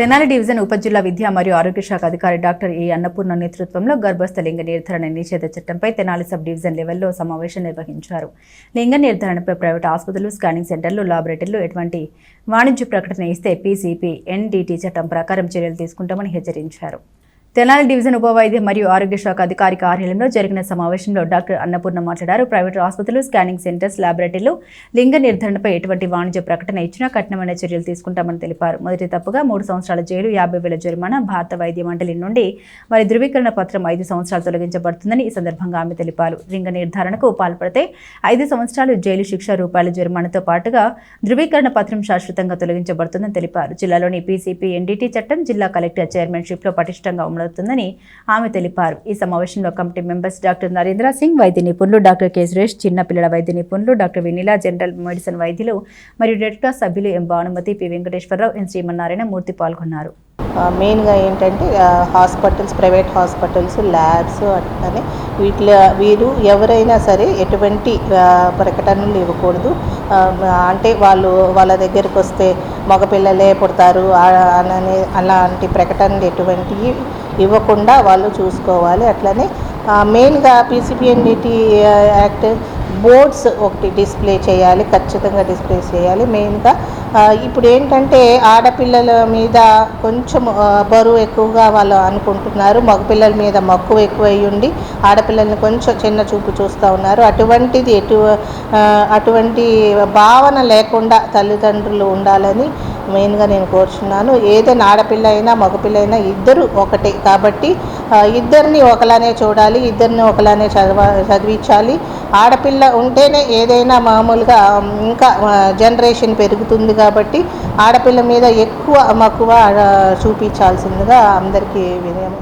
Tenali division ఉప జిల్లా విద్యా మరియు ఆరోగ్య శాఖ అధికారి డాక్టర్ ఏ అన్నపూర్ణ నేతృత్వంలో గర్భస్థ లింగ నిర్ధారణ నిషేధ చట్టంపై తెనాలి సబ్ డివిజన్ లెవెల్లో సమావేశం నిర్వహించారు. లింగ నిర్ధారణపై ప్రైవేట్ ఆసుపత్రులు స్కానింగ్ సెంటర్లు లాబొరేటరీలు ఎటువంటి వాణిజ్య ప్రకటన ఇస్తే పీసీపీ ఎన్డీటీ చట్టం ప్రకారం చర్యలు తీసుకుంటామని హెచ్చరించారు. తెనాలి డివిజన్ ఉపవైద్య మరియు ఆరోగ్య శాఖ అధికారి కార్యాలయంలో జరిగిన సమావేశంలో డాక్టర్ అన్నపూర్ణ మాట్లాడారు. ప్రైవేట్ ఆసుపత్రులు స్కానింగ్ సెంటర్స్ ల్యాబొరేటరీలు లింగ నిర్ధారణపై ఎటువంటి వాణిజ్య ప్రకటన ఇచ్చినా కఠినమైన చర్యలు తీసుకుంటామని తెలిపారు. మొదటి తప్పుగా మూడు సంవత్సరాల జైలు యాభై వేల జరిమానా భారత వైద్య మండలి నుండి వారి ధృవీకరణ పత్రం ఐదు సంవత్సరాలు తొలగించబడుతుందని ఈ సందర్భంగా ఆమె తెలిపారు. లింగ నిర్ధారణకు పాల్పడితే ఐదు సంవత్సరాలు జైలు శిక్ష రూపాయల జరిమానాతో పాటుగా ధృవీకరణ పత్రం శాశ్వతంగా తొలగించబడుతుందని తెలిపారు. జిల్లాలోని పీసీపీ ఎన్డీటీ చట్టం జిల్లా కలెక్టర్ చైర్మన్షిప్లో పటిష్టంగా అవుతుందని ఆమె తెలిపారు. ఈ సమావేశంలో committee members doctor Narendra Singh వైద్య నిపుణులు డాక్టర్ కె. సురేష్ చిన్నపిల్లల వైద్య నిపుణులు డాక్టర్ వినీలా జనరల్ మెడిసిన్ వైద్యులు మరియు రెడ్ క్రాస్ సభ్యులు M. Bhanumathi P. Venkateswara Rao N Srimannarayana Murthy పాల్గొన్నారు. మెయిన్గా ఏంటంటే హాస్పిటల్స్ ప్రైవేట్ హాస్పిటల్స్ ల్యాబ్స్ అని వీటిలో వీరు ఎవరైనా సరే ఎటువంటి ప్రకటనలు ఇవ్వకూడదు. అంటే వాళ్ళు వాళ్ళ దగ్గరికి వస్తే మగపిల్లలే పుడతారు ఆ- అలాంటి ప్రకటనలు ఎటువంటివి ఇవ్వకుండా వాళ్ళు చూసుకోవాలి అట్లనే. మెయిన్గా పీసీపీఎన్డిటి యాక్ట్ బోర్డ్స్ ఒకటి డిస్ప్లే చేయాలి ఖచ్చితంగా డిస్ప్లే చేయాలి మెయిన్గా. ఇప్పుడు ఏంటంటే ఆడపిల్లల మీద కొంచెం బరువు ఎక్కువగా వాళ్ళు అనుకుంటున్నారు. మగపిల్లల మీద మక్కువ ఎక్కువ ఉండి ఆడపిల్లల్ని కొంచెం చిన్న చూపు చూస్తూ ఉన్నారు. అటువంటిది ఎటు అటువంటి భావన లేకుండా తల్లిదండ్రులు ఉండాలని మెయిన్గా నేను కోరుచున్నాను. ఏదైనా ఆడపిల్ల అయినా మగపిల్ల అయినా ఇద్దరు ఒకటే. కాబట్టి ఇద్దరిని ఒకలానే చూడాలి ఇద్దరిని ఒకలానే చదవ చదివించాలి. ఆడపిల్ల ఉంటేనే ఏదైనా మామూలుగా ఇంకా జనరేషన్ పెరుగుతుంది కాబట్టి ఆడపిల్ల మీద ఎక్కువ మక్కువ చూపించాల్సిందిగా అందరికీ వినయం.